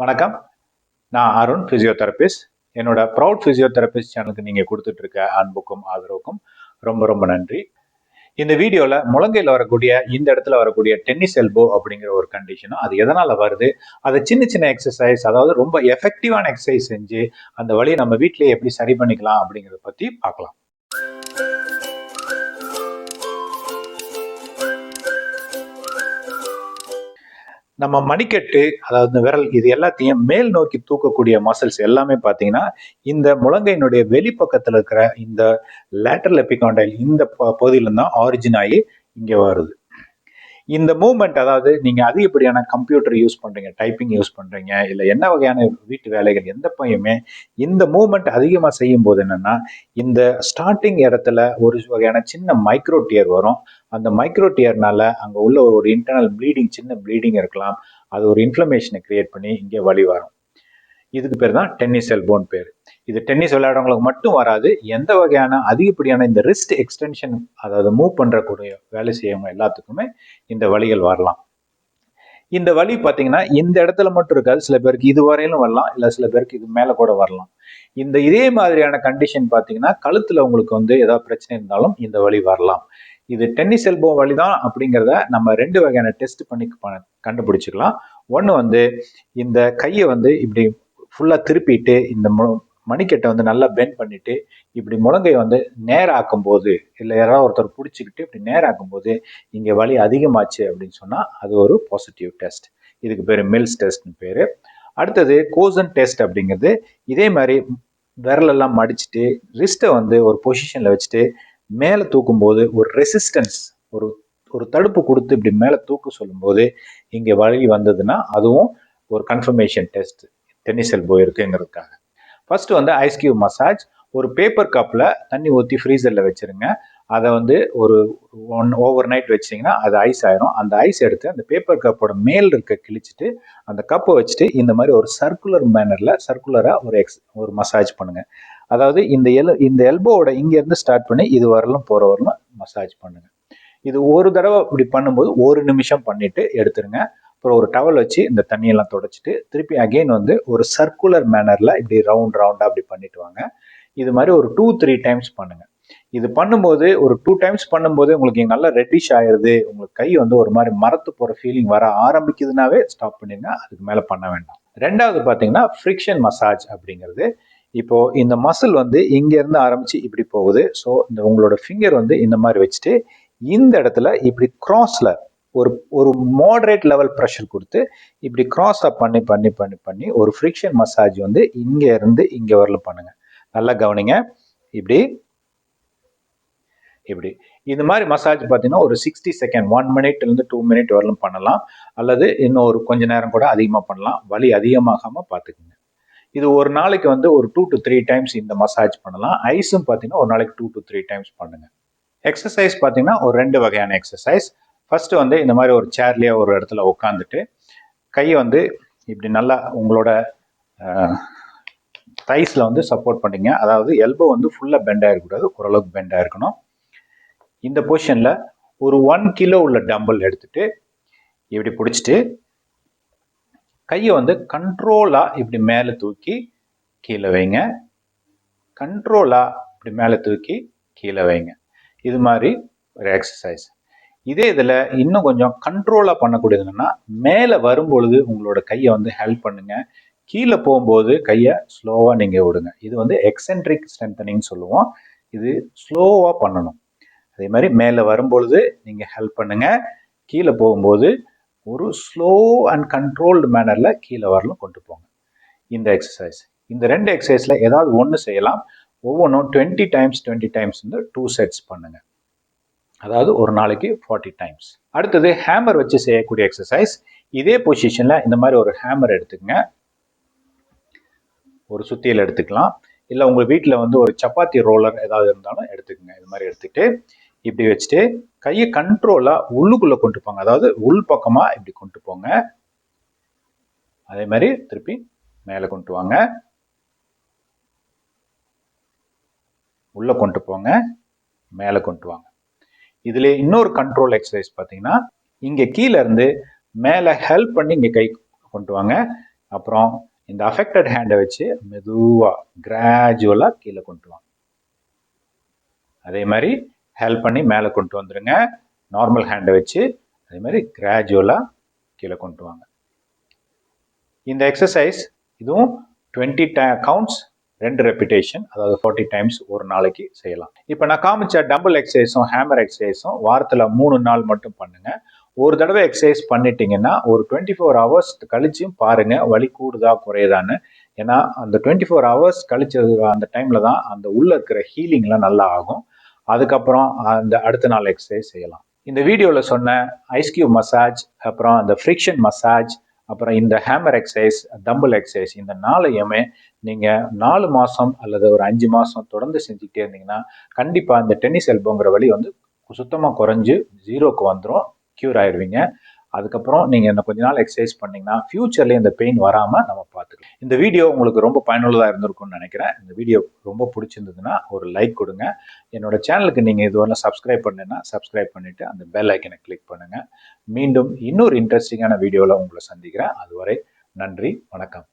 வணக்கம். நான் அருண் ஃபிசியோதெரபிஸ்ட் என்னோட ப்ரௌட் ஃபிசியோதெரபிஸ்ட் சேனலுக்கு நீங்கள் கொடுத்துட்டு இருக்க அன்புக்கும் ஆதரவுக்கும் ரொம்ப ரொம்ப நன்றி. இந்த வீடியோவில் முழங்கையில் வரக்கூடிய இந்த இடத்துல வரக்கூடிய டென்னிஸ் எல்போ அப்படிங்கிற ஒரு கண்டிஷனும் அது எதனால் வருது? அதை சின்ன சின்ன எக்ஸசைஸ் அதாவது ரொம்ப எஃபெக்டிவான எக்ஸசைஸ் செஞ்சு அந்த வழியை நம்ம வீட்டிலேயே எப்படி சரி பண்ணிக்கலாம் அப்படிங்கிறத பற்றி பார்க்கலாம். நம்ம மணிக்கட்டு அதாவது இந்த விரல் இது எல்லாத்தையும் மேல் நோக்கி தூக்கக்கூடிய மசில்ஸ் எல்லாமே பார்த்தீங்கன்னா இந்த முழங்கையினுடைய வெளிப்பக்கத்தில் இருக்கிற இந்த லேட்டரல் எபிகாண்டைல் இந்த ப- தான் ஆரிஜின் ஆகி இங்கே வருது. இந்த மூமெண்ட் அதாவது நீங்கள் அதிகப்படியான கம்ப்யூட்டர் யூஸ் பண்ணுறீங்க டைப்பிங் யூஸ் பண்ணுறீங்க இல்லை என்ன வகையான வீட்டு வேலைகள் எந்த பையுமே இந்த மூமெண்ட் அதிகமாக செய்யும் போது என்னென்னா இந்த ஸ்டார்டிங் இடத்துல ஒரு வகையான சின்ன மைக்ரோ டியர் வரும். அந்த மைக்ரோ டியர்னால அங்கே உள்ள ஒரு இன்டர்னல் ப்ளீடிங் சின்ன ப்ளீடிங் இருக்கலாம். அது ஒரு இன்ஃப்ளமேஷனை கிரியேட் பண்ணி இங்கே வழி வரும் இதுக்கு பேர் தான் டென்னிஸ் எல்போன் பேர். இது டென்னிஸ் விளையாடுறவங்களுக்கு மட்டும் வராது எந்த வகையான அதிகப்படியான இந்த ரிஸ்ட் எக்ஸ்டென்ஷன் அதாவது மூவ் பண்ணுறக்கூடிய வேலை செய்யவங்க எல்லாத்துக்குமே இந்த வழிகள் வரலாம். இந்த வழி பார்த்தீங்கன்னா இந்த இடத்துல மட்டும் இருக்காது. சில பேருக்கு இது வரையிலும் வரலாம் இல்லை சில பேருக்கு இது மேலே கூட வரலாம். இந்த இதே மாதிரியான கண்டிஷன் பார்த்தீங்கன்னா கழுத்தில் உங்களுக்கு வந்து ஏதாவது பிரச்சனை இருந்தாலும் இந்த வழி வரலாம். இது டென்னிஸ் எல்போ வழி தான் அப்படிங்கிறத நம்ம ரெண்டு வகையான டெஸ்ட் பண்ணி கண்டுபிடிச்சிக்கலாம். ஒன்று வந்து இந்த கையை வந்து இப்படி ஃபுல்லாக திருப்பிட்டு இந்த மு மணிக்கட்டை வந்து நல்லா பெண்ட் பண்ணிட்டு இப்படி முழங்கை வந்து நேராக்கும் போது இல்லை யாராவது ஒருத்தர் பிடிச்சிக்கிட்டு இப்படி நேராக்கும் போது இங்கே வலி அதிகமாச்சு அப்படின்னு சொன்னால் அது ஒரு பாசிட்டிவ் டெஸ்ட் இதுக்கு பேர் மில்ஸ் டெஸ்ட்னு பேர். அடுத்தது கோசன் டெஸ்ட் அப்படிங்கிறது இதே மாதிரி விரலெல்லாம் மடிச்சுட்டு ரிஸ்ட்டை வந்து ஒரு பொசிஷனில் வச்சுட்டு மேலே தூக்கும்போது ஒரு ரெசிஸ்டன்ஸ் ஒரு ஒரு தடுப்பு கொடுத்து இப்படி மேலே தூக்க சொல்லும்போது இங்கே வழி வந்ததுன்னா அதுவும் ஒரு கன்ஃபர்மேஷன் டெஸ்ட் டென்னிஸ் எல்போ இருக்குங்கிறதுக்காக. ஃபஸ்ட்டு வந்து ஐஸ் கியூப் மசாஜ் ஒரு பேப்பர் கப்பில் தண்ணி ஊற்றி ஃப்ரீசரில் வச்சுருங்க. அதை வந்து ஒரு ஒன் ஓவர் நைட் வச்சிங்கன்னா அது ஐஸ் ஆயிரும். அந்த ஐஸ் எடுத்து அந்த பேப்பர் கப்போட மேல் இருக்க கிழிச்சிட்டு அந்த கப்பை வச்சுட்டு இந்த மாதிரி ஒரு சர்க்குலர் மேனரில் சர்க்குலராக ஒரு எக்ஸ் ஒரு மசாஜ் பண்ணுங்கள் அதாவது இந்த எல் இந்த எல்போவோட இங்கேருந்து ஸ்டார்ட் பண்ணி இது வரலும் போகிற வரலும் மசாஜ் பண்ணுங்கள் இது ஒரு தடவை இப்படி பண்ணும்போது ஒரு நிமிஷம் பண்ணிவிட்டு எடுத்துருங்க. அப்புறம் ஒரு டவல் வச்சு இந்த தண்ணியெல்லாம் தொடச்சிட்டு திருப்பி அகைன் வந்து ஒரு சர்க்குலர் மேனரில் இப்படி ரவுண்ட் ரவுண்டாக அப்படி பண்ணிட்டு வாங்க. இது மாதிரி ஒரு டூ த்ரீ டைம்ஸ் பண்ணுங்க. இது பண்ணும்போது ஒரு டூ டைம்ஸ் பண்ணும்போது உங்களுக்கு நல்லா ரெட்டிஷ் ஆயிடுது உங்களுக்கு கை வந்து ஒரு மாதிரி மரத்து போகிற ஃபீலிங் வர ஆரம்பிக்குதுனாவே ஸ்டாப் பண்ணிடுங்க. அதுக்கு மேலே பண்ண வேண்டாம். ரெண்டாவது பார்த்தீங்கன்னா ஃப்ரிக்ஷன் மசாஜ் அப்படிங்கிறது. இப்போ இந்த மசில் வந்து இங்கேருந்து ஆரம்பிச்சு இப்படி போகுது. ஸோ இந்த உங்களோட ஃபிங்கர் வந்து இந்த மாதிரி வச்சுட்டு இந்த இடத்துல இப்படி கிராஸில் ஒரு ஒரு மாடரேட் லெவல் ப்ரெஷர் கொடுத்து இப்படி கிராஸ் அப் பண்ணி பண்ணி பண்ணி பண்ணி ஒரு ஃப்ரிக்ஷன் மசாஜ் வந்து இங்கே இருந்து இங்கே வரல பண்ணுங்க. நல்லா கவனிங்க. இப்படி இப்படி. இந்த மாதிரி மசாஜ் பார்த்தீங்கன்னா ஒரு சிக்ஸ்டி செகண்ட் ஒன் மினிட்லேருந்து டூ மினிட் வரலும் பண்ணலாம். அல்லது இன்னும் ஒரு கொஞ்ச நேரம் கூட அதிகமாக பண்ணலாம். வலி அதிகமாகாமல் பார்த்துக்குங்க. இது ஒரு நாளைக்கு வந்து ஒரு டூ டு த்ரீ டைம்ஸ் இந்த மசாஜ் பண்ணலாம். ஐஸும் பார்த்தீங்கன்னா ஒரு நாளைக்கு டூ டு த்ரீ டைம்ஸ் பண்ணுங்க. எக்ஸசைஸ் பார்த்தீங்கன்னா ஒரு ரெண்டு வகையான எக்ஸசைஸ் ஃபஸ்ட்டு வந்து இந்த மாதிரி ஒரு சேர்லேயே ஒரு இடத்துல உட்காந்துட்டு கையை வந்து இப்படி நல்லா உங்களோட தைஸில் வந்து சப்போர்ட் பண்ணிங்க. அதாவது எல்போ வந்து ஃபுல்லாக பெண்ட் ஆகிடக்கூடாது ஓரளவுக்கு பெண்ட் ஆகிருக்கணும் இந்த பொசிஷனில் ஒரு ஒன் கிலோ உள்ள டம்பிள் எடுத்துட்டு இப்படி பிடிச்சிட்டு கையை வந்து கண்ட்ரோலாக இப்படி மேலே தூக்கி கீழே வைங்க. கண்ட்ரோலாக இப்படி மேலே தூக்கி கீழே வைங்க. இது மாதிரி ஒரு எக்ஸசைஸ் இதே இதில் இன்னும் கொஞ்சம் கண்ட்ரோலாக பண்ணக்கூடியது என்னன்னா மேலே வரும்பொழுது உங்களோட கையை வந்து ஹெல்ப் பண்ணுங்க. கீழே போகும்போது கையை ஸ்லோவாக நீங்கள் விடுங்க. இது வந்து எக்ஸென்ட்ரிக் ஸ்ட்ரென்தனிங் சொல்லுவோம். இது ஸ்லோவாக பண்ணணும். அதே மாதிரி மேலே வரும்பொழுது நீங்கள் ஹெல்ப் பண்ணுங்க. கீழே போகும்போது ஒரு ஸ்லோ அண்ட் கண்ட்ரோல்டு மேனரில் கீழே வரலும் கொண்டு போங்க. இந்த எக்ஸசைஸ் இந்த ரெண்டு எக்ஸசைஸில் ஏதாவது ஒன்று செய்யலாம். ஒவ்வொன்றும் டுவெண்ட்டி டைம்ஸ் டுவெண்ட்டி டைம்ஸ் வந்து டூ செட்ஸ் பண்ணுங்கள் அதாவது ஒரு நாளைக்கு ஃபார்ட்டி டைம்ஸ் அடுத்தது ஹேமர் வச்சு செய்யக்கூடிய எக்ஸசைஸ் இதே பொசிஷனில் இந்த மாதிரி ஒரு ஹேமர் எடுத்துக்கங்க. ஒரு சுத்தியில் எடுத்துக்கலாம். இல்லை உங்கள் வீட்டில் வந்து ஒரு சப்பாத்தி ரோலர் ஏதாவது இருந்தாலும் எடுத்துக்கோங்க. இது மாதிரி எடுத்துக்கிட்டு இப்படி வச்சுட்டு கையை கண்ட்ரோலாக உள்ளுக்குள்ளே கொண்டு போங்க. அதாவது உள் பக்கமாக இப்படி கொண்டு போங்க. அதே மாதிரி திருப்பி மேலே கொண்டு வாங்க. உள்ளே கொண்டு போங்க. மேலே கொண்டு வாங்க. இதுல இன்னொரு கண்ட்ரோல் எக்ஸசைஸ் பார்த்தீங்கன்னா இங்கே கீழே இருந்து மேலே ஹெல்ப் பண்ணி இங்கே கை கொண்டு வாங்க. அப்புறம் இந்த அஃபெக்டட் ஹேண்டை வச்சு மெதுவாக கிராஜுவலாக கீழே கொண்டு வாங்க. அதே மாதிரி ஹெல்ப் பண்ணி மேலே கொண்டு வந்துடுங்க. நார்மல் ஹேண்டை வச்சு அதே மாதிரி கிராஜுவலாக கீழே கொண்டு வாங்க. இந்த எக்ஸசைஸ் இதுவும் டுவெண்ட்டி ட கவுண்ட்ஸ் ரெண்டு ரெப்பிட்டேஷன் அதாவது ஃபார்ட்டி டைம்ஸ் ஒரு நாளைக்கு செய்யலாம். இப்போ நான் காமிச்ச டபுள் எக்ஸசைஸும் ஹேமர் எக்ஸசைஸும் வாரத்தில் மூணு நாள் மட்டும் பண்ணுங்கள் ஒரு தடவை எக்ஸசைஸ் பண்ணிட்டீங்கன்னா ஒரு டுவெண்ட்டி ஃபோர் ஹவர்ஸ் கழிச்சும் பாருங்கள் வலி கூடுதா குறையுதான்னு. ஏன்னா அந்த டுவெண்ட்டி ஃபோர் ஹவர்ஸ் கழிச்சது அந்த டைமில் தான் அந்த உள்ளே இருக்கிற ஹீலிங்லாம் நல்லா ஆகும். அதுக்கப்புறம் அந்த அடுத்த நாள் எக்ஸசைஸ் செய்யலாம். இந்த வீடியோவில் சொன்ன ஐஸ்கியூப் மசாஜ் அப்புறம் அந்த ஃப்ரிக்ஷன் மசாஜ் அப்புறம் இந்த ஹேமர் எக்ஸசைஸ் டம்பிள் எக்ஸசைஸ் இந்த நாளையுமே நீங்கள் நாலு மாதம் அல்லது ஒரு அஞ்சு மாதம் தொடர்ந்து செஞ்சுக்கிட்டே இருந்தீங்கன்னா கண்டிப்பாக இந்த டென்னிஸ் எல்போங்கிற வழி வந்து சுத்தமாக குறைஞ்சு ஜீரோக்கு வந்துடும் க்யூர் ஆயிடுவீங்க அதுக்கப்புறம் நீங்கள் இந்த கொஞ்ச நாள் எக்ஸசைஸ் பண்ணிங்கன்னா ஃப்யூச்சர்லேயே இந்த பெயின் வராமல் நம்ம பார்த்துக்கலாம். இந்த வீடியோ உங்களுக்கு ரொம்ப பயனுள்ளதாக இருந்திருக்கும்னு நினைக்கிறேன். இந்த வீடியோ ரொம்ப பிடிச்சிருந்ததுன்னா ஒரு லைக் கொடுங்க. என்னோட சேனலுக்கு நீங்கள் இதுவரை சப்ஸ்கிரைப் பண்ணுன்னா சப்ஸ்கிரைப் பண்ணிவிட்டு அந்த பெல் ஐக்கனை கிளிக் பண்ணுங்கள் மீண்டும் இன்னொரு இன்ட்ரெஸ்டிங்கான வீடியோவில் உங்களை சந்திக்கிறேன். அதுவரை நன்றி வணக்கம்.